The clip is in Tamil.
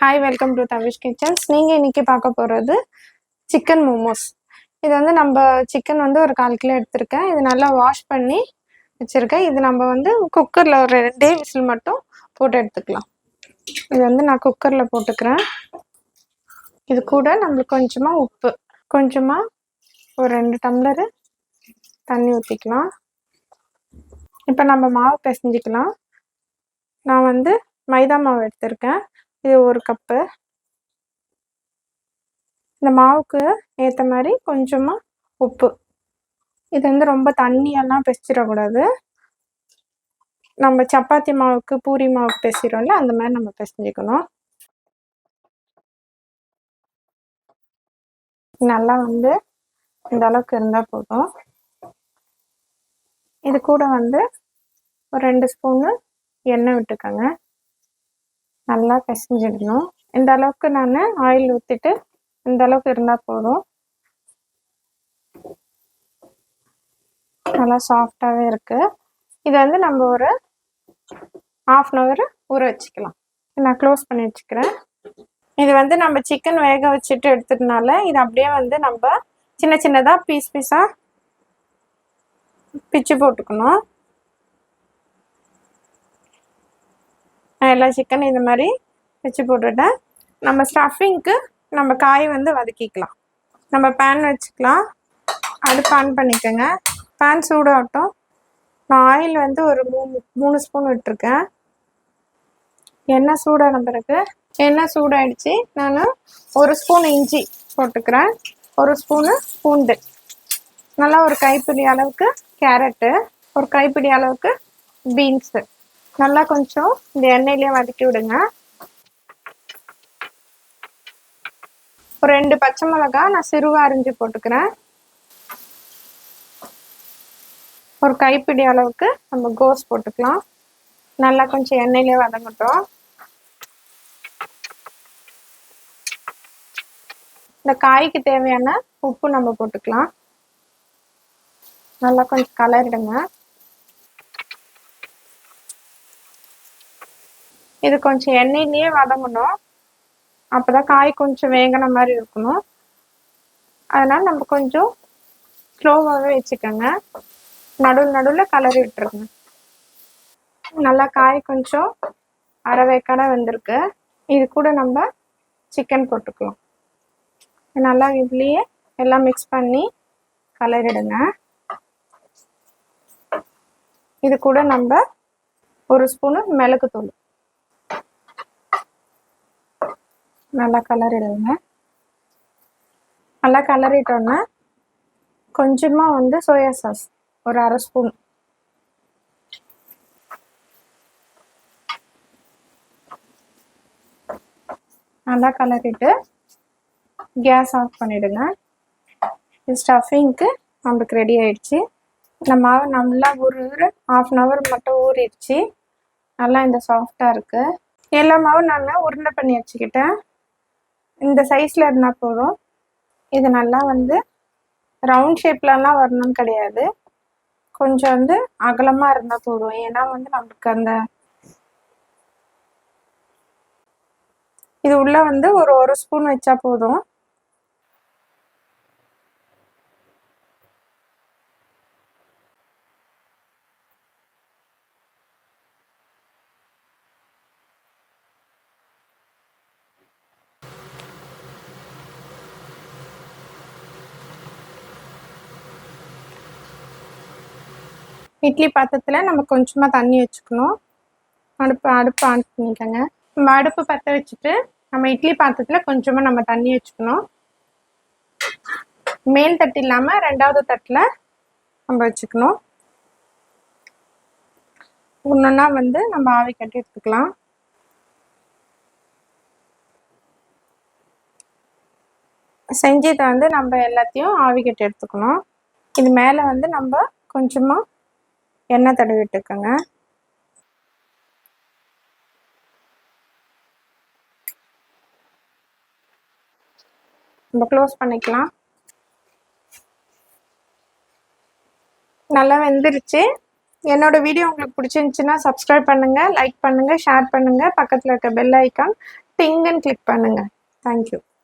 Hi welcome to Tavish kitchens நீங்கள் இன்றைக்கி பார்க்க போகிறது சிக்கன் மோமோஸ் இது வந்து நம்ம சிக்கன் வந்து ஒரு கால் கிலோ எடுத்திருக்கேன். இது நல்லா வாஷ் பண்ணி வச்சுருக்கேன். இது நம்ம வந்து குக்கரில் ஒரு ரெண்டே விசில் மட்டும் போட்டு எடுத்துக்கலாம். இது வந்து நான் குக்கரில் போட்டுக்கிறேன். இது கூட நம்மளுக்கு கொஞ்சமாக உப்பு. கொஞ்சமாக ஒரு ரெண்டு டம்ளரு தண்ணி ஊற்றிக்கலாம் இப்போ நம்ம மாவு பிசைஞ்சிக்கலாம். நான் வந்து மைதா மாவு எடுத்திருக்கேன். இது ஒரு கப்பு. இந்த மாவுக்கு ஏற்ற மாதிரி கொஞ்சமாக உப்பு. இது வந்து ரொம்ப தண்ணியெல்லாம் பிசைச்சிடக்கூடாது நம்ம சப்பாத்தி மாவுக்கு பூரி மாவுக்கு பிசைறோம்ல அந்த மாதிரி நம்ம பிசைஞ்சிக்கணும். நல்லா வந்து இந்த அளவுக்கு இருந்தால் போதும். இது கூட வந்து ஒரு ரெண்டு ஸ்பூனு எண்ணெய் விட்டுக்கோங்க. நல்லா பிசைஞ்சிடணும். இந்த அளவுக்கு நான் ஆயில் ஊற்றிட்டு இந்த அளவுக்கு இருந்தால் போதும். நல்லா சாஃப்டாகவே இருக்குது இதை வந்து நம்ம ஒரு ஆஃப் அன் ஹவர் ஊற வச்சுக்கலாம். நான் க்ளோஸ் பண்ணி வச்சுக்கிறேன். இது வந்து நம்ம சிக்கன் வேக வச்சுட்டு எடுத்ததுனால இது அப்படியே வந்து நம்ம சின்ன சின்னதாக பீஸ் பீஸாக பிச்சு போட்டுக்கணும். நான் எல்லா சிக்கன் இந்த மாதிரி வச்சு போட்டுட்டேன் நம்ம ஸ்டஃபிங்க்கு நம்ம காய் வந்து வதக்கிக்கலாம். நம்ம பேன் வச்சுக்கலாம். அடுப்பு ஆன் பண்ணிக்கோங்க. பேன் சூடாகட்டும். நான் ஆயில் வந்து ஒரு மூணு மூணு ஸ்பூன் விட்டுருக்கேன். எண்ணெய் சூடான பிறகு எண்ணெய் சூடாயிடுச்சு. நான் ஒரு ஸ்பூன் இஞ்சி போட்டுக்கிறேன். ஒரு ஸ்பூனு பூண்டு. நல்லா ஒரு கைப்பிடி அளவுக்கு கேரட்டு ஒரு கைப்பிடி அளவுக்கு பீன்ஸு நல்லா கொஞ்சம் இந்த எண்ணெயிலே வதக்கி விடுங்க. ஒரு ரெண்டு பச்சை மிளகா நான் சிறுவா அரிஞ்சு போட்டுக்கிறேன். ஒரு கைப்பிடி அளவுக்கு நம்ம கோஸ் போட்டுக்கலாம். நல்லா கொஞ்சம் எண்ணெயிலே வதங்கட்டும். இந்த காய்க்கு தேவையான உப்பு நம்ம போட்டுக்கலாம். நல்லா கொஞ்சம் கலரிடுங்க. இது கொஞ்சம் எண்ணெயிலேயே வதங்கணும். அப்போ தான் காய் கொஞ்சம் வேங்கின மாதிரி இருக்கணும். அதனால் நம்ம கொஞ்சம் ஸ்லோவாகவே வச்சுக்கோங்க. நடுவில் நடுவில் கலரி விட்டுருங்க. நல்லா காய் கொஞ்சம் அரை வேக்காட வந்திருக்கு. இது கூட நம்ம சிக்கன் போட்டுக்கலாம். நல்லா இதுலேயே எல்லாம் மிக்ஸ் பண்ணி கலரிடுங்க. இது கூட நம்ம ஒரு ஸ்பூனு மிளகுத்தூள். நல்லா கலரிடுங்க நல்லா கலரிட்டோன்னா கொஞ்சமாக வந்து சோயா சாஸ் ஒரு அரை ஸ்பூன் நல்லா கலரிட்டு கேஸ் ஆஃப் பண்ணிவிடுங்க ஸ்டஃபிங்க்கு நம்மளுக்கு ரெடி ஆயிடுச்சு. இந்த மாவு நல்லா ஒரு ஆஃப் அன் ஹவர் மட்டும் ஊறிடுச்சு. நல்லா இந்த சாஃப்டாக இருக்குது எல்லா மாவும் நல்லா உருண்டை பண்ணி வச்சுக்கிட்டேன். இந்த சைஸில் இருந்தால் போதும். இது நல்லா வந்து ரவுண்ட் ஷேப்லலாம் வரணும்னு கிடையாது. கொஞ்சம் வந்து அகலமாக இருந்தால் போதும். ஏன்னா வந்து நம்மளுக்கு அந்த இது உள்ள வந்து ஒரு ஒரு ஸ்பூன் வச்சா போதும். இட்லி பாத்திரத்தில் நம்ம கொஞ்சமாக தண்ணி வச்சுக்கணும். அடுப்பு அடுப்பு ஆன் பண்ணிக்கோங்க. நம்ம அடுப்பு பற்ற வச்சுட்டு நம்ம இட்லி பாத்திரத்தில் கொஞ்சமாக நம்ம தண்ணி வச்சுக்கணும். மேல் தட்டு இல்லாமல் ரெண்டாவது தட்டில் நம்ம வச்சுக்கணும். ஒன்றுன்னா வந்து நம்ம ஆவி கட்டி எடுத்துக்கலாம். செஞ்சதை வந்து நம்ம எல்லாத்தையும் ஆவி கட்டி எடுத்துக்கணும். இது மேலே வந்து நம்ம கொஞ்சமாக எண்ணெய் தடவி விட்டுக்கோங்க நம்ம க்ளோஸ் பண்ணிக்கலாம். நல்லா வெந்துருச்சு. என்னோட வீடியோ உங்களுக்கு பிடிச்சிருந்துச்சுன்னா சப்ஸ்கிரைப் பண்ணுங்கள் லைக் பண்ணுங்கள் ஷேர் பண்ணுங்கள் பக்கத்தில் இருக்க பெல் ஐக்கான் டிங்குன்னு கிளிக் பண்ணுங்கள் தேங்க்யூ